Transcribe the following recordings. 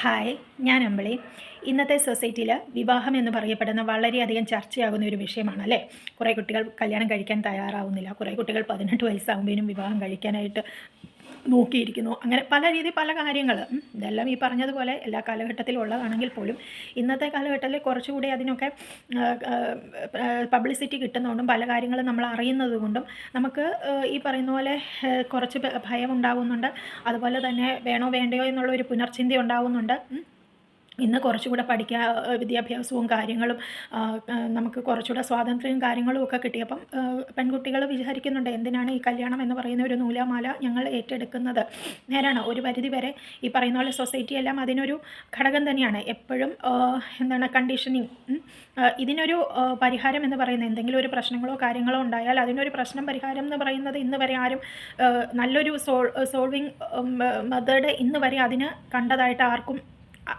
Hi ഞാൻ അമ്പിളി. ഇന്നത്തെ സൊസൈറ്റിയിൽ വിവാഹം എന്ന് പറയപ്പെടുന്ന വളരെയധികം ചർച്ചയാകുന്ന ഒരു വിഷയമാണ് അല്ലേ? കുറേ കുട്ടികൾ കല്യാണം കഴിക്കാൻ തയ്യാറാവുന്നില്ല. കുറേ കുട്ടികൾ പതിനെട്ട് വയസ്സാകുമ്പോഴും വിവാഹം കഴിക്കാനായിട്ട് നോക്കിയിരിക്കുന്നു. അങ്ങനെ പല രീതി പല കാര്യങ്ങൾ ഇതെല്ലാം ഈ പറഞ്ഞതുപോലെ എല്ലാ കാലഘട്ടത്തിലും ഉള്ളതാണെങ്കിൽ പോലും ഇന്നത്തെ കാലഘട്ടത്തിൽ കുറച്ചുകൂടി അതിനൊക്കെ പബ്ലിസിറ്റി കിട്ടുന്നതുകൊണ്ടും പല കാര്യങ്ങളും നമ്മൾ അറിയുന്നത് കൊണ്ടും നമുക്ക് ഈ പറയുന്ന പോലെ കുറച്ച് ഭയം ഉണ്ടാകുന്നുണ്ട് അതുപോലെ തന്നെ വേണോ വേണ്ടയോ എന്നുള്ള ഒരു പുനർചിന്ത ഉണ്ടാകുന്നുണ്ട്. ഇന്ന് കുറച്ചുകൂടെ പഠിക്കാൻ വിദ്യാഭ്യാസവും കാര്യങ്ങളും നമുക്ക് കുറച്ചുകൂടെ സ്വാതന്ത്ര്യവും കാര്യങ്ങളും ഒക്കെ കിട്ടിയപ്പം പെൺകുട്ടികൾ വിചാരിക്കുന്നുണ്ട് എന്തിനാണ് ഈ കല്യാണം എന്ന് പറയുന്ന ഒരു നൂലാമാല ഞങ്ങൾ ഏറ്റെടുക്കുന്നത്. നേരാണ് ഒരു പരിധി വരെ ഈ പറയുന്ന പോലെ സൊസൈറ്റി എല്ലാം അതിനൊരു ഘടകം തന്നെയാണ്. എപ്പോഴും എന്താണ് കണ്ടീഷനിങ് ഇതിനൊരു പരിഹാരം എന്ന് പറയുന്നത് എന്തെങ്കിലും ഒരു പ്രശ്നങ്ങളോ കാര്യങ്ങളോ ഉണ്ടായാൽ അതിനൊരു പ്രശ്നം പരിഹാരം എന്ന് പറയുന്നത് ഇന്ന് വരെ ആരും നല്ലൊരു സോൾ സോൾവിങ് മെത്തേഡ് ഇന്ന് വരെ അതിന് കണ്ടതായിട്ട് ആർക്കും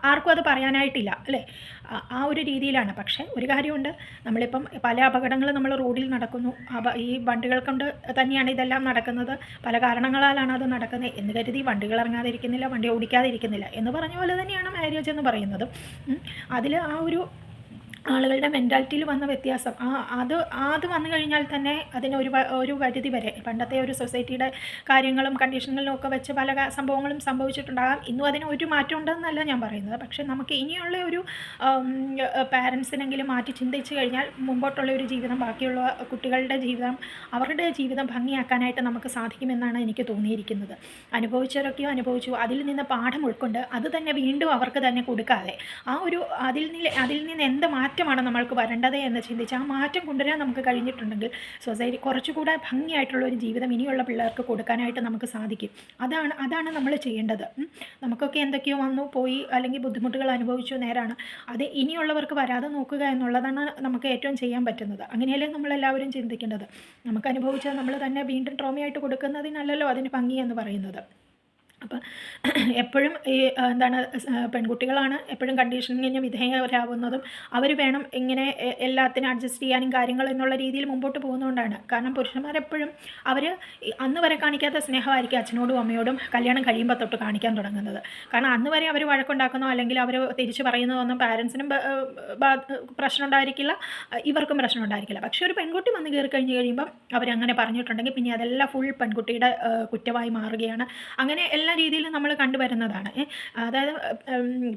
ആർക്കും അത് പറയാനായിട്ടില്ല അല്ലേ? ആ- ഒരു രീതിയിലാണ്. പക്ഷേ ഒരു കാര്യമുണ്ട്. നമ്മളിപ്പം പല അപകടങ്ങൾ നമ്മൾ റോഡിൽ നടക്കുന്നു. ഈ വണ്ടികൾ കൊണ്ട് തന്നെയാണ് ഇതെല്ലാം നടക്കുന്നത്. പല കാരണങ്ങളാലാണ് അത് നടക്കുന്നത്. എന്ന് കരുതി വണ്ടികൾ ഇറങ്ങാതിരിക്കുന്നില്ല വണ്ടി ഓടിക്കാതിരിക്കുന്നില്ല എന്ന് പറഞ്ഞ പോലെ തന്നെയാണ് മാരേജ് എന്ന് പറയുന്നത്. അതിൽ ആ ഒരു ആളുകളുടെ മെന്റാലിറ്റിയിൽ വന്ന വ്യത്യാസം. ആ അത് അത് വന്നു കഴിഞ്ഞാൽ തന്നെ അതിന് ഒരു ഒരു പരിധി വരെ. പണ്ടത്തെ ഒരു സൊസൈറ്റിയുടെ കാര്യങ്ങളും കണ്ടീഷനുകളും ഒക്കെ വെച്ച് പല സംഭവങ്ങളും സംഭവിച്ചിട്ടുണ്ടാകാം. ഇന്നും അതിന് ഒരു മാറ്റം ഉണ്ടെന്നല്ല ഞാൻ പറയുന്നത്. പക്ഷേ നമുക്ക് ഇനിയുള്ള ഒരു പാരൻസിനെങ്കിലും മാറ്റി ചിന്തിച്ചു കഴിഞ്ഞാൽ മുമ്പോട്ടുള്ള ഒരു ജീവിതം ബാക്കിയുള്ള കുട്ടികളുടെ ജീവിതം അവരുടെ ജീവിതം ഭംഗിയാക്കാനായിട്ട് നമുക്ക് സാധിക്കുമെന്നാണ് എനിക്ക് തോന്നിയിരിക്കുന്നത്. അനുഭവിച്ചവരൊക്കെയോ അനുഭവിച്ചു അതിൽ നിന്ന് പാഠം ഉൾക്കൊണ്ട് അത് തന്നെ വീണ്ടും അവർക്ക് തന്നെ കൊടുക്കാതെ ആ ഒരു അതിൽ നിന്ന് അതിൽ നിന്ന് എന്ത് മാറ്റമാണ് നമ്മൾക്ക് വരേണ്ടത് എന്ന് ചിന്തിച്ച് ആ മാറ്റം കൊണ്ടുവരാൻ നമുക്ക് കഴിഞ്ഞിട്ടുണ്ടെങ്കിൽ സൊസൈറ്റി കുറച്ചുകൂടെ ഭംഗിയായിട്ടുള്ള ഒരു ജീവിതം ഇനിയുള്ള പിള്ളേർക്ക് കൊടുക്കാനായിട്ട് നമുക്ക് സാധിക്കും. അതാണ് അതാണ് നമ്മൾ ചെയ്യേണ്ടത്. നമുക്കൊക്കെ എന്തൊക്കെയോ വന്നു പോയി അല്ലെങ്കിൽ ബുദ്ധിമുട്ടുകൾ അനുഭവിച്ചു നേരാണ്. അത് ഇനിയുള്ളവർക്ക് വരാതെ നോക്കുക എന്നുള്ളതാണ് നമുക്ക് ഏറ്റവും ചെയ്യാൻ പറ്റുന്നത്. അങ്ങനെയല്ലേ നമ്മളെല്ലാവരും ചിന്തിക്കേണ്ടത്? നമുക്ക് അനുഭവിച്ചാൽ നമ്മൾ തന്നെ വീണ്ടും ട്രോമയായിട്ട് കൊടുക്കുന്നതിനല്ലല്ലോ അതിന് ഭംഗി എന്ന് പറയുന്നത്. അപ്പം എപ്പോഴും ഈ എന്താണ് പെൺകുട്ടികളാണ് എപ്പോഴും കണ്ടീഷനിങ്ങിന് വിധേയരാകുന്നതും അവർ വേണം ഇങ്ങനെ എല്ലാത്തിനും അഡ്ജസ്റ്റ് ചെയ്യാനും കാര്യങ്ങൾ എന്നുള്ള രീതിയിൽ മുമ്പോട്ട് പോകുന്നതുകൊണ്ടാണ്. കാരണം പുരുഷന്മാരെപ്പോഴും അവർ അന്ന് വരെ കാണിക്കാത്ത സ്നേഹമായിരിക്കും അച്ഛനോടും അമ്മയോടും കല്യാണം കഴിയുമ്പോൾ തൊട്ട് കാണിക്കാൻ തുടങ്ങുന്നത്. കാരണം അന്ന് വരെ അവർ വഴക്കുണ്ടാക്കുന്നോ അല്ലെങ്കിൽ അവർ തിരിച്ച് പറയുന്നതൊന്നും പാരൻസിനും പ്രശ്നം ഉണ്ടായിരിക്കില്ല ഇവർക്കും പ്രശ്നം ഉണ്ടായിരിക്കില്ല പക്ഷേ ഒരു പെൺകുട്ടി വന്ന് കയറി കഴിഞ്ഞ് കഴിയുമ്പം അവരങ്ങനെ പറഞ്ഞിട്ടുണ്ടെങ്കിൽ പിന്നെ അതെല്ലാം ഫുൾ പെൺകുട്ടിയുടെ കുറ്റമായി മാറുകയാണ്. അങ്ങനെ എല്ലാ രീതിയിലും നമ്മൾ കണ്ടുവരുന്നതാണ്. അതായത്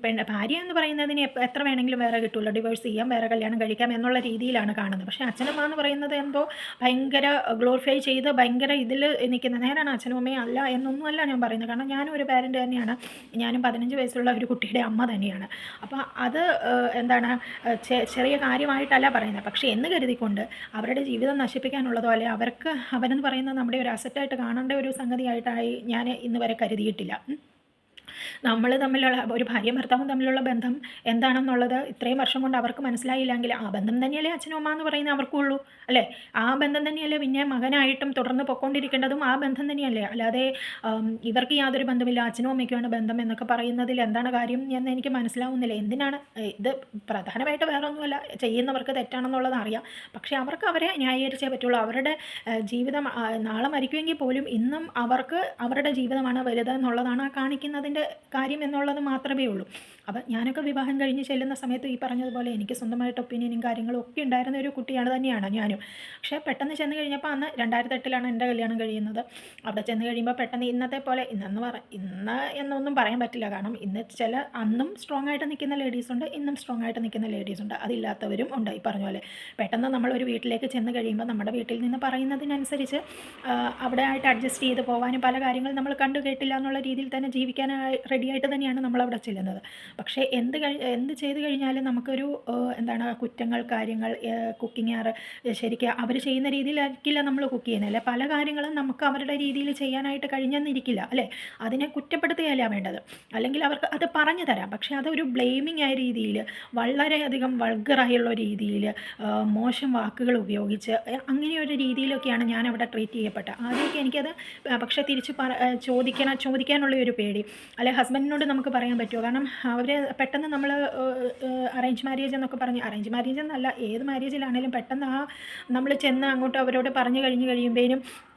പെണ്ണ് ഭാര്യ എന്ന് പറയുന്നതിന് എത്ര വേണമെങ്കിലും വേറെ കിട്ടുമല്ലോ. ഡിവോഴ്സ് ചെയ്യാം വേറെ കല്യാണം കഴിക്കാം എന്നുള്ള രീതിയിലാണ് കാണുന്നത്. പക്ഷേ അച്ഛനമ്മ എന്ന് പറയുന്നത് എന്തോ ഭയങ്കര ഗ്ലോറിഫൈ ചെയ്ത് ഭയങ്കര ഇതിൽ നിൽക്കുന്ന നേരാണ് അച്ഛനും അല്ല എന്നൊന്നുമല്ല ഞാൻ പറയുന്നത്. കാരണം ഞാനും ഒരു പാരന്റ് തന്നെയാണ്. ഞാനും പതിനഞ്ച് വയസ്സുള്ള ഒരു കുട്ടിയുടെ അമ്മ തന്നെയാണ്. അപ്പോൾ അത് എന്താണ് ചെറിയ കാര്യമായിട്ടല്ല പറയുന്നത്. പക്ഷേ എന്ന് കരുതിക്കൊണ്ട് അവരുടെ ജീവിതം നശിപ്പിക്കാനുള്ളതോ അല്ലെങ്കിൽ അവർക്ക് അവരെന്ന് പറയുന്നത് നമ്മുടെ ഒരു അസറ്റായിട്ട് കാണേണ്ട ഒരു സംഗതിയായിട്ടായി ഞാൻ ഇന്ന് വരെ കരുതിയിട്ടില്ല ഉം. നമ്മൾ തമ്മിലുള്ള ഒരു ഭാര്യയും ഭർത്താവും തമ്മിലുള്ള ബന്ധം എന്താണെന്നുള്ളത് ഇത്രയും വർഷം കൊണ്ട് അവർക്ക് മനസ്സിലായില്ലെങ്കിൽ ആ ബന്ധം തന്നെയല്ലേ അച്ഛനും അമ്മ എന്ന് പറയുന്നത് അവർക്കുള്ളൂ അല്ലേ? ആ ബന്ധം തന്നെയല്ലേ പിന്നെ മകനായിട്ടും തുടർന്ന് പൊക്കോണ്ടിരിക്കേണ്ടതും ആ ബന്ധം തന്നെയല്ലേ? അല്ലാതെ ഇവർക്ക് യാതൊരു ബന്ധമില്ല അച്ഛനും അമ്മയ്ക്കുമാണ് ബന്ധം എന്നൊക്കെ പറയുന്നതിൽ എന്താണ് കാര്യം എന്ന് എനിക്ക് മനസ്സിലാവുന്നില്ല. എന്തിനാണ് ഇത് പ്രധാനമായിട്ട് വേറെ ഒന്നുമല്ല ചെയ്യുന്നവർക്ക് തെറ്റാണെന്നുള്ളത് അറിയാം. പക്ഷേ അവർക്ക് അവരെ ന്യായീകരിച്ചേ പറ്റുള്ളൂ. അവരുടെ ജീവിതം നാളെ മരിക്കുമെങ്കിൽ പോലും ഇന്നും അവർക്ക് അവരുടെ ജീവിതമാണ് വലുത് എന്നുള്ളതാണ് ആ കാണിക്കുന്നതിന്റെ കാര്യം എന്നുള്ളത് മാത്രമേ ഉള്ളൂ. അപ്പം ഞാനൊക്കെ വിവാഹം കഴിഞ്ഞ് ചെല്ലുന്ന സമയത്ത് ഈ പറഞ്ഞതുപോലെ എനിക്ക് സ്വന്തമായിട്ട് ഒപ്പീനിയനും കാര്യങ്ങളും ഒക്കെ ഉണ്ടായിരുന്ന ഒരു കുട്ടിയാണ് തന്നെയാണ് ഞാനും. പക്ഷേ പെട്ടെന്ന് ചെന്ന് കഴിഞ്ഞപ്പോൾ അന്ന് രണ്ടായിരത്തി എട്ടിലാണ് എന്റെ കല്യാണം കഴിയുന്നത്. അവിടെ ചെന്ന് കഴിയുമ്പോൾ പെട്ടെന്ന് ഇന്നത്തെ പോലെ ഇന്നെന്ന് പറ ഇന്ന് എന്നൊന്നും പറയാൻ പറ്റില്ല. കാരണം ഇന്ന് ചില അന്നും സ്ട്രോങ് ആയിട്ട് നിൽക്കുന്ന ലേഡീസ് ഉണ്ട് ഇന്നും സ്ട്രോങ് ആയിട്ട് നിൽക്കുന്ന ലേഡീസ് ഉണ്ട്. അതില്ലാത്തവരും ഉണ്ട് ഈ പറഞ്ഞ പോലെ. പെട്ടെന്ന് നമ്മൾ ഒരു വീട്ടിലേക്ക് ചെന്ന് കഴിയുമ്പോൾ നമ്മുടെ വീട്ടിൽ നിന്ന് പറയുന്നതിനനുസരിച്ച് അവിടെ ആയിട്ട് അഡ്ജസ്റ്റ് ചെയ്ത് പോകാനും പല കാര്യങ്ങളും നമ്മൾ കണ്ടു കേട്ടില്ല എന്നുള്ള രീതിയിൽ തന്നെ ജീവിക്കാനായി റെഡിയായിട്ട് തന്നെയാണ് നമ്മൾ അവിടെ ചെല്ലുന്നത്. പക്ഷേ എന്ത് കഴി എന്ത് ചെയ്ത് കഴിഞ്ഞാലും നമുക്കൊരു എന്താണ് കുറ്റങ്ങൾ കാര്യങ്ങൾ കുക്കിംഗ് ആറ് ശരിക്കും അവർ ചെയ്യുന്ന രീതിയിലായിരിക്കില്ല നമ്മൾ കുക്ക് ചെയ്യുന്നത്. അല്ലെ? പല കാര്യങ്ങളും നമുക്ക് അവരുടെ രീതിയിൽ ചെയ്യാനായിട്ട് കഴിഞ്ഞെന്നിരിക്കില്ല. അല്ലേ? അതിനെ കുറ്റപ്പെടുത്തുകയല്ല വേണ്ടത്. അല്ലെങ്കിൽ അവർക്ക് അത് പറഞ്ഞു തരാം. പക്ഷേ അതൊരു ബ്ലെയിമിങ് ആയ രീതിയിൽ വളരെയധികം വൾഗറായുള്ള രീതിയിൽ മോശം വാക്കുകൾ ഉപയോഗിച്ച് അങ്ങനെയൊരു രീതിയിലൊക്കെയാണ് ഞാൻ അവിടെ ട്രീറ്റ് ചെയ്യപ്പെട്ടത്. ആദ്യമൊക്കെ എനിക്കത് പക്ഷേ തിരിച്ച് ചോദിക്കണം ചോദിക്കാനുള്ള ഒരു പേടി. അല്ലെ ഹസ്ബൻഡിനോട് നമുക്ക് പറയാൻ പറ്റുമോ? കാരണം അവർ പെട്ടെന്ന് നമ്മൾ അറേഞ്ച് മാരേജ് എന്നൊക്കെ പറഞ്ഞ് അറേഞ്ച് മാരേജ് എന്നല്ല ഏത് മാരേജിലാണെങ്കിലും പെട്ടെന്ന് ആ നമ്മൾ ചെന്ന് അങ്ങോട്ട് അവരോട് പറഞ്ഞു കഴിഞ്ഞ് കഴിയുമ്പോഴേനും ആ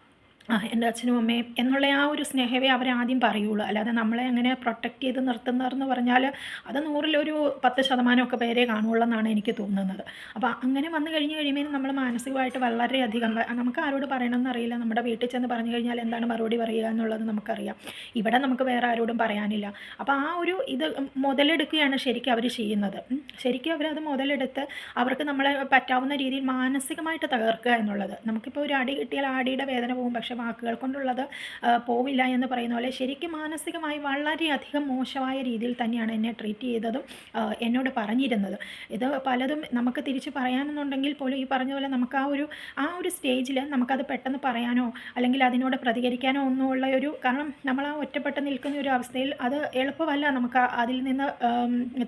എന്റെ അച്ഛനും അമ്മയും എന്നുള്ള ആ ഒരു സ്നേഹമേ ആദ്യം പറയുള്ളൂ. അല്ലാതെ നമ്മളെ അങ്ങനെ പ്രൊട്ടക്റ്റ് ചെയ്ത് നിർത്തുന്നതെന്ന് പറഞ്ഞാൽ അത് നൂറിലൊരു പത്ത് ശതമാനമൊക്കെ പേരെ കാണുള്ളൂ എന്നാണ് എനിക്ക് തോന്നുന്നത്. അപ്പോൾ അങ്ങനെ വന്നു കഴിഞ്ഞ് കഴിയുമ്പോൾ നമ്മൾ മാനസികമായിട്ട് വളരെയധികം നമുക്ക് ആരോട് പറയണമെന്ന് അറിയില്ല. നമ്മുടെ വീട്ടിൽ ചെന്ന് പറഞ്ഞു കഴിഞ്ഞാൽ എന്താണ് മറുപടി പറയുക എന്നുള്ളത് നമുക്കറിയാം. ഇവിടെ നമുക്ക് വേറെ ആരോടും പറയാനില്ല. അപ്പോൾ ആ ഒരു ഇത് മുതലെടുക്കുകയാണ് ശരിക്കും അവർ ചെയ്യുന്നത്. ശരിക്കും അവരത് മുതലെടുത്ത് അവർക്ക് നമ്മളെ പറ്റാവുന്ന രീതിയിൽ മാനസികമായിട്ട് തകർക്കുക എന്നുള്ളത്. നമുക്കിപ്പോൾ ഒരു അടി കിട്ടിയാൽ ആ അടിയുടെ വേദന പോകും. പക്ഷേ വാക്കുകൾ കൊണ്ടുള്ളത് പോവില്ല എന്ന് പറയുന്ന പോലെ ശരിക്കും മാനസികമായി വളരെയധികം മോശമായ രീതിയിൽ തന്നെയാണ് എന്നെ ട്രീറ്റ് ചെയ്തതും എന്നോട് പറഞ്ഞിരുന്നത്. ഇത് പലതും നമുക്ക് തിരിച്ച് പറയാനെന്നുണ്ടെങ്കിൽ പോലും ഈ പറഞ്ഞ പോലെ നമുക്ക് ആ ഒരു ആ ഒരു സ്റ്റേജിൽ നമുക്കത് പെട്ടെന്ന് പറയാനോ അല്ലെങ്കിൽ അതിനോട് പ്രതികരിക്കാനോ ഒന്നുമുള്ള ഒരു കാരണം നമ്മൾ ആ ഒറ്റപ്പെട്ട് നിൽക്കുന്ന ഒരു അവസ്ഥയിൽ അത് എളുപ്പമല്ല നമുക്ക് അതിൽ നിന്ന്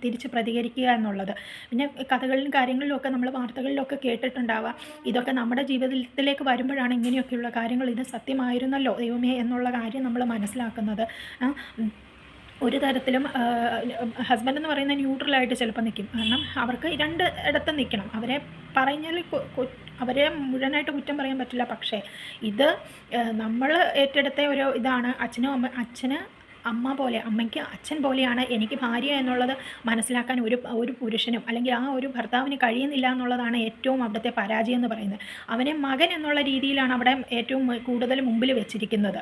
തിരിച്ച് പ്രതികരിക്കുക എന്നുള്ളത്. പിന്നെ കഥകളിലും കാര്യങ്ങളിലും ഒക്കെ നമ്മൾ വാർത്തകളിലൊക്കെ കേട്ടിട്ടുണ്ടാവുക ഇതൊക്കെ നമ്മുടെ ജീവിതത്തിലേക്ക് വരുമ്പോഴാണ് ഇങ്ങനെയൊക്കെയുള്ള കാര്യങ്ങൾ ഇത് സത്യമായിരുന്നല്ലോ ദൈവമേ എന്നുള്ള കാര്യം നമ്മൾ മനസ്സിലാക്കുന്നത്. ഒരു തരത്തിലും ഹസ്ബൻഡ് എന്ന് പറയുന്ന ന്യൂട്രലായിട്ട് ചിലപ്പോൾ നിൽക്കും കാരണം അവർക്ക് രണ്ട് ഇടത്ത് നിൽക്കണം അവരെ പറഞ്ഞാൽ അവരെ മുഴുവനായിട്ട് കുറ്റം പറയാൻ പറ്റില്ല. പക്ഷേ ഇത് നമ്മൾ ഏറ്റെടുത്ത ഒരു ഇതാണ്. അച്ഛനും അമ്മ അച്ഛന് അമ്മ പോലെ അമ്മയ്ക്ക് അച്ഛൻ പോലെയാണ് എനിക്ക് ഭാര്യ എന്നുള്ളത് മനസ്സിലാക്കാൻ ഒരു ഒരു പുരുഷനും അല്ലെങ്കിൽ ആ ഒരു ഭർത്താവിന് കഴിയുന്നില്ല എന്നുള്ളതാണ് ഏറ്റവും അവിടുത്തെ പരാജയം എന്ന് പറയുന്നത്. അവനെ മകൻ എന്നുള്ള രീതിയിലാണ് അവിടെ ഏറ്റവും കൂടുതൽ മുമ്പിൽ വെച്ചിരിക്കുന്നത്.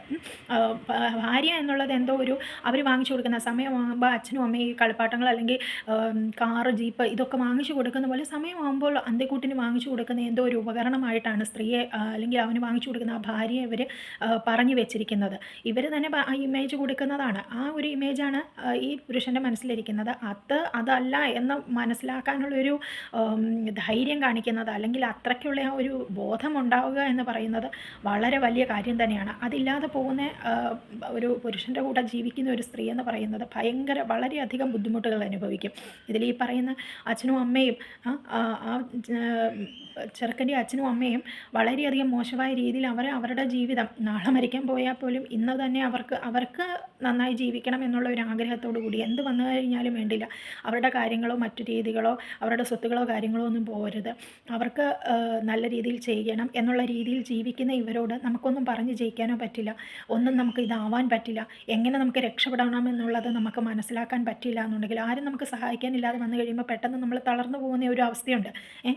ഭാര്യ എന്നുള്ളത് എന്തോ ഒരു അവർ വാങ്ങിച്ചു കൊടുക്കുന്ന സമയമാകുമ്പോൾ അച്ഛനും അമ്മയും ഈ കളിപ്പാട്ടങ്ങൾ അല്ലെങ്കിൽ കാറ് ജീപ്പ് ഇതൊക്കെ വാങ്ങിച്ചു കൊടുക്കുന്ന പോലെ സമയമാകുമ്പോൾ അന്തേക്കൂട്ടിന് വാങ്ങിച്ചു കൊടുക്കുന്ന എന്തോ ഒരു ഉപകരണമായിട്ടാണ് സ്ത്രീയെ അല്ലെങ്കിൽ അവന് വാങ്ങിച്ചു കൊടുക്കുന്ന ആ ഭാര്യയെ ഇവർ പറഞ്ഞു വെച്ചിരിക്കുന്നത്. ഇവർ തന്നെ ആ ഇമേജ് കൊടുക്കുന്നതാണ്. ആ ഒരു ഇമേജാണ് ഈ പുരുഷന്റെ മനസ്സിലിരിക്കുന്നത്. അത് അതല്ല എന്ന് മനസ്സിലാക്കാനുള്ളൊരു ധൈര്യം കാണിക്കുന്നത് അല്ലെങ്കിൽ അത്രയ്ക്കുള്ള ആ ഒരു ബോധമുണ്ടാവുക എന്ന് പറയുന്നത് വളരെ വലിയ കാര്യം തന്നെയാണ്. അതില്ലാതെ പോകുന്ന ഒരു പുരുഷന്റെ കൂടെ ജീവിക്കുന്ന ഒരു സ്ത്രീ എന്ന് പറയുന്നത് ഭയങ്കര വളരെയധികം ബുദ്ധിമുട്ടുകൾ അനുഭവിക്കും. ഇതിൽ ഈ പറയുന്ന അച്ഛനും അമ്മയും ആ ചെറുക്കന്റെ അച്ഛനും അമ്മയും വളരെയധികം മോശമായ രീതിയിൽ അവർ അവരുടെ ജീവിതം നാളെ മരിക്കാൻ പോയാൽ പോലും ഇന്ന് തന്നെ അവർക്ക് അവർക്ക് നന്നായി ജീവിക്കണം എന്നുള്ള ഒരു ആഗ്രഹത്തോടു കൂടി എന്ത് വന്നു കഴിഞ്ഞാലും വേണ്ടില്ല. അവരുടെ കാര്യങ്ങളോ മറ്റു രീതികളോ അവരുടെ സ്വത്തുകളോ കാര്യങ്ങളോ ഒന്നും പോരുത് അവർക്ക് നല്ല രീതിയിൽ ചെയ്യണം എന്നുള്ള രീതിയിൽ ജീവിക്കുന്ന ഇവരോട് നമുക്കൊന്നും പറഞ്ഞ് ജയിക്കാനോ പറ്റില്ല. ഒന്നും നമുക്ക് ഇതാവാൻ പറ്റില്ല. എങ്ങനെ നമുക്ക് രക്ഷപ്പെടണം എന്നുള്ളത് നമുക്ക് മനസ്സിലാക്കാൻ പറ്റില്ല എന്നുണ്ടെങ്കിൽ ആരും നമുക്ക് സഹായിക്കാനില്ലാതെ വന്നു കഴിയുമ്പോൾ പെട്ടെന്ന് നമ്മൾ തളർന്നു പോകുന്ന ഒരു അവസ്ഥയുണ്ട്.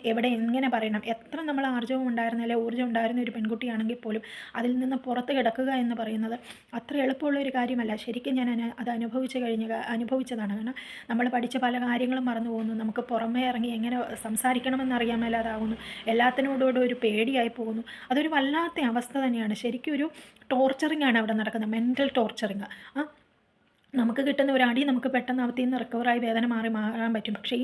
എവിടെ എങ്ങനെ പറയണം? എത്ര നമ്മൾ ആർജവം ഉണ്ടായിരുന്ന ഊർജം ഉണ്ടായിരുന്ന ഒരു പെൺകുട്ടിയാണെങ്കിൽ പോലും അതിൽ നിന്ന് പുറത്ത് കിടക്കുക എന്ന് പറയുന്നത് അത്ര എളുപ്പമുള്ള ഒരു കാര്യമല്ല. ശരിക്കും ഞാൻ അത് അനുഭവിച്ച് കഴിഞ്ഞ അനുഭവിച്ചതാണ്. കാരണം നമ്മൾ പഠിച്ച പല കാര്യങ്ങളും മറന്നു പോകുന്നു. നമുക്ക് പുറമേ ഇറങ്ങി എങ്ങനെ സംസാരിക്കണമെന്ന് അറിയാൻ മേലാതാകുന്നു. എല്ലാത്തിനോടുകൂടെ ഒരു പേടിയായി പോകുന്നു. അതൊരു വല്ലാത്ത അവസ്ഥ തന്നെയാണ്. ശരിക്കും ഒരു ടോർച്ചറിങ് ആണ് അവിടെ നടക്കുന്നത്. മെന്റൽ ടോർച്ചറിങ് ആ നമുക്ക് കിട്ടുന്ന ഒരു അടി നമുക്ക് പെട്ടെന്ന് അവത്തിൽ നിന്ന് റിക്കവറായി വേദന മാറി മാറാൻ പറ്റും. പക്ഷേ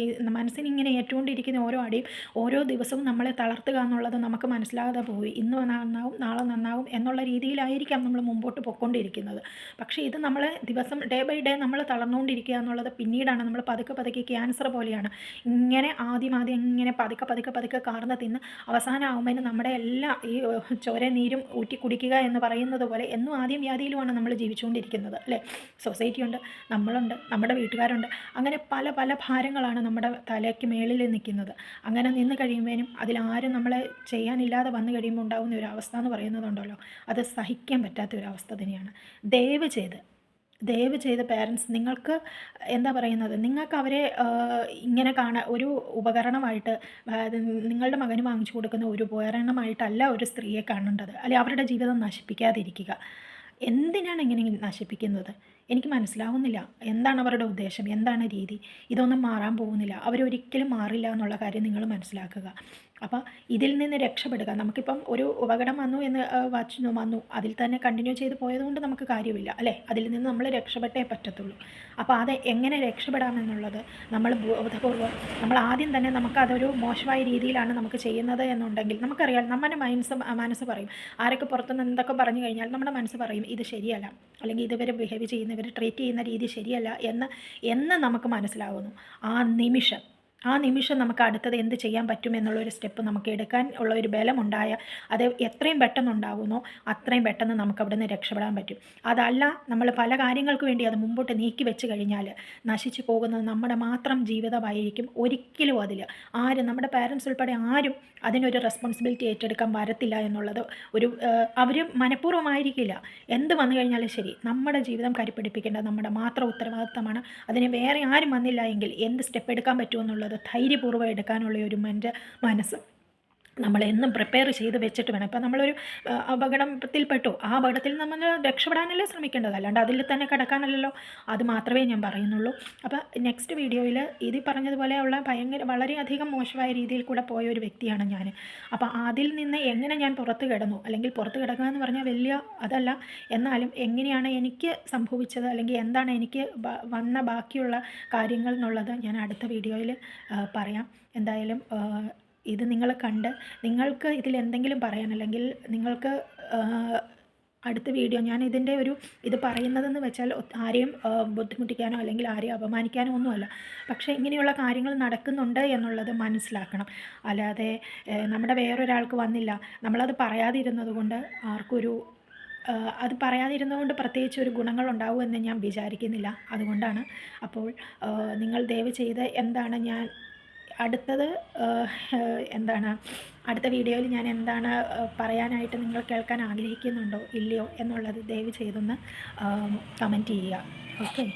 ഈ മനസ്സിന് ഇങ്ങനെ ഏറ്റുകൊണ്ടിരിക്കുന്ന ഓരോ അടിയും ഓരോ ദിവസവും നമ്മളെ തളർത്തുക എന്നുള്ളത് നമുക്ക് മനസ്സിലാകാതെ പോയി. ഇന്ന് നന്നാവും നാളെ നന്നാവും എന്നുള്ള രീതിയിലായിരിക്കാം നമ്മൾ മുമ്പോട്ട് പൊയ്ക്കൊണ്ടിരിക്കുന്നത്. പക്ഷേ ഇത് നമ്മളെ ദിവസം ഡേ ബൈ ഡേ നമ്മൾ തളർന്നുകൊണ്ടിരിക്കുക എന്നുള്ളത് പിന്നീടാണ് നമ്മൾ പതുക്കെ പതുക്കെ ക്യാൻസർ പോലെയാണ്. ഇങ്ങനെ ആദ്യം ആദ്യം ഇങ്ങനെ പതുക്കെ പതുക്കെ പതുക്കെ കാർന്ന് തിന്ന് അവസാനമാകുമ്പോൾ നമ്മുടെ എല്ലാ ഈ ചോര നീരും ഊറ്റി കുടിക്കുക എന്ന് പറയുന്നത് പോലെ എന്നും ആദ്യം വ്യാധിയിലുമാണ് നമ്മൾ ജീവിച്ചുകൊണ്ടിരിക്കുന്നത് അല്ലേ? സൊസൈറ്റി ഉണ്ട് നമ്മളുണ്ട് നമ്മുടെ വീട്ടുകാരുണ്ട്. അങ്ങനെ പല പല ഭാരങ്ങളാണ് നമ്മുടെ തലയ്ക്ക് മേളിൽ നിൽക്കുന്നത്. അങ്ങനെ നിന്ന് കഴിയുമ്പോഴും അതിലാരും നമ്മളെ ചെയ്യാനില്ലാതെ വന്നു കഴിയുമ്പോൾ ഉണ്ടാകുന്ന ഒരു അവസ്ഥ എന്ന് പറയുന്നതുണ്ടല്ലോ. അത് സഹിക്കാൻ പറ്റാത്ത ഒരു അവസ്ഥ തന്നെയാണ്. ദയവ് ചെയ്ത് ദയവ് ചെയ്ത് പേരൻസ് നിങ്ങൾക്ക് എന്താ പറയുന്നത്? നിങ്ങൾക്ക് അവരെ ഇങ്ങനെ കാണാൻ ഒരു ഉപകരണമായിട്ട് നിങ്ങളുടെ മകന് വാങ്ങിച്ചു കൊടുക്കുന്ന ഒരു ഉപകരണമായിട്ടല്ല ഒരു സ്ത്രീയെ കാണേണ്ടത്. അല്ലെ അവരുടെ ജീവിതം നശിപ്പിക്കാതിരിക്കുക. എന്തിനാണ് ഇങ്ങനെ നശിപ്പിക്കുന്നത്? എനിക്ക് മനസ്സിലാവുന്നില്ല. എന്താണ് അവരുടെ ഉദ്ദേശം? എന്താണ് രീതി? ഇതൊന്നും മാറാൻ പോകുന്നില്ല. അവരൊരിക്കലും മാറില്ല എന്നുള്ള കാര്യം നിങ്ങൾ മനസ്സിലാക്കുക. അപ്പോൾ ഇതിൽ നിന്ന് രക്ഷപ്പെടുക. നമുക്കിപ്പം ഒരു ഉപകടം വന്നു എന്ന് വാച്ച് വന്നു. അതിൽ തന്നെ കണ്ടിന്യൂ ചെയ്ത് പോയതുകൊണ്ട് നമുക്ക് കാര്യമില്ല അല്ലേ? അതിൽ നിന്ന് നമ്മൾ രക്ഷപ്പെട്ടേ പറ്റത്തുള്ളൂ. അപ്പോൾ അത് എങ്ങനെ രക്ഷപ്പെടാമെന്നുള്ളത് നമ്മൾ ബോധപൂർവം നമ്മൾ ആദ്യം തന്നെ നമുക്കതൊരു മോശമായ രീതിയിലാണ് നമുക്ക് ചെയ്യുന്നത് എന്നുണ്ടെങ്കിൽ നമുക്കറിയാം. നമ്മുടെ മനസ്സ് മനസ്സ് പറയും. ആരൊക്കെ പുറത്തുനിന്ന് എന്തൊക്കെ പറഞ്ഞു കഴിഞ്ഞാൽ നമ്മുടെ മനസ്സ് പറയും ഇത് ശരിയല്ല. അല്ലെങ്കിൽ ഇതുവരെ ബിഹേവ് ചെയ്യുന്നവർ ട്രീറ്റ് ചെയ്യുന്ന രീതി ശരിയല്ല എന്ന് എന്ന് നമുക്ക് മനസ്സിലാവുന്നു. ആ നിമിഷം ആ നിമിഷം നമുക്ക് അടുത്തത് എന്ത് ചെയ്യാൻ പറ്റും എന്നുള്ളൊരു സ്റ്റെപ്പ് നമുക്ക് എടുക്കാൻ ഉള്ള ഒരു ബലമുണ്ടായ അത് എത്രയും പെട്ടെന്ന് ഉണ്ടാകുന്നോ അത്രയും പെട്ടെന്ന് നമുക്ക് അവിടെ നിന്ന് രക്ഷപ്പെടാൻ പറ്റും. അതല്ല നമ്മൾ പല കാര്യങ്ങൾക്ക് വേണ്ടി അത് മുമ്പോട്ട് നീക്കി വെച്ച് കഴിഞ്ഞാൽ നശിച്ചു പോകുന്നത് നമ്മുടെ മാത്രം ജീവിതമായിരിക്കും ഒരിക്കലും അതിൽ ആരും നമ്മുടെ പാരൻസ് ഉൾപ്പെടെ ആരും അതിനൊരു റെസ്പോൺസിബിലിറ്റി ഏറ്റെടുക്കാൻ വരത്തില്ല എന്നുള്ളത് ഒരു അവർ മനഃപൂർവമായിരിക്കില്ല. എന്ത് വന്നു കഴിഞ്ഞാലും ശരി നമ്മുടെ ജീവിതം കരിപ്പിടിപ്പിക്കേണ്ടത് നമ്മുടെ മാത്രം ഉത്തരവാദിത്തമാണ്. അതിന് വേറെ ആരും വന്നില്ല എങ്കിൽ എന്ത് സ്റ്റെപ്പ് എടുക്കാൻ പറ്റുമെന്നുള്ളത് ധൈര്യപൂർവം എടുക്കാനുള്ള ഒരു മന്റെ മനസ്സ് നമ്മൾ എന്നും പ്രിപ്പയർ ചെയ്ത് വെച്ചിട്ട് വേണം. ഇപ്പം നമ്മളൊരു അപകടത്തിൽപ്പെട്ടു ആ അപകടത്തിൽ നമ്മൾ രക്ഷപ്പെടാനല്ലേ ശ്രമിക്കേണ്ടത്? അല്ലാണ്ട് അതിൽ തന്നെ കിടക്കാനല്ലല്ലോ. അത് മാത്രമേ ഞാൻ പറയുന്നുള്ളൂ. അപ്പോൾ നെക്സ്റ്റ് വീഡിയോയിൽ ഇത് പറഞ്ഞതുപോലെയുള്ള ഭയങ്കര വളരെയധികം മോശമായ രീതിയിൽ കൂടെ പോയ ഒരു വ്യക്തിയാണ് ഞാൻ. അപ്പോൾ അതിൽ നിന്ന് എങ്ങനെ ഞാൻ പുറത്ത് കിടന്നു? അല്ലെങ്കിൽ പുറത്ത് കിടക്കുക എന്ന് പറഞ്ഞാൽ വലിയ അതല്ല. എന്നാലും എങ്ങനെയാണ് എനിക്ക് സംഭവിച്ചത്? അല്ലെങ്കിൽ എന്താണ് എനിക്ക് വന്ന ബാക്കിയുള്ള കാര്യങ്ങൾ എന്നുള്ളത് ഞാൻ അടുത്ത വീഡിയോയിൽ പറയാം. എന്തായാലും ഇത് നിങ്ങൾ കണ്ട് നിങ്ങൾക്ക് ഇതിൽ എന്തെങ്കിലും പറയാൻ അല്ലെങ്കിൽ നിങ്ങൾക്ക് അടുത്ത വീഡിയോ ഞാൻ ഇതിന്റെ ഒരു ഇത് പറയുന്നതെന്ന് വെച്ചാൽ ആരെയും ബുദ്ധിമുട്ടിക്കാനോ അല്ലെങ്കിൽ ആരെയും അപമാനിക്കാനോ ഒന്നുമല്ല. പക്ഷേ ഇങ്ങനെയുള്ള കാര്യങ്ങൾ നടക്കുന്നുണ്ട് എന്നുള്ളത് മനസ്സിലാക്കണം. അല്ലാതെ നമ്മുടെ വേറൊരാൾക്ക് വന്നില്ല. നമ്മളത് പറയാതിരുന്നത് കൊണ്ട് ആർക്കൊരു അത് പറയാതിരുന്നതുകൊണ്ട് പ്രത്യേകിച്ച് ഒരു ഗുണങ്ങൾ ഗുണങ്ങളുണ്ടാവുമെന്ന് ഞാൻ വിചാരിക്കുന്നില്ല. അതുകൊണ്ടാണ് അപ്പോൾ നിങ്ങൾ ദയവ് ചെയ്ത് എന്താണ് ഞാൻ അടുത്തത് എന്താണ് അടുത്ത വീഡിയോയിൽ ഞാൻ എന്താണ് പറയാനായിട്ട് നിങ്ങൾ കേൾക്കാൻ ആഗ്രഹിക്കുന്നുണ്ടോ ഇല്ലയോ എന്നുള്ളത് ദയവ് ചെയ്തൊന്ന് കമന്റ് ചെയ്യുക. ഓക്കെ?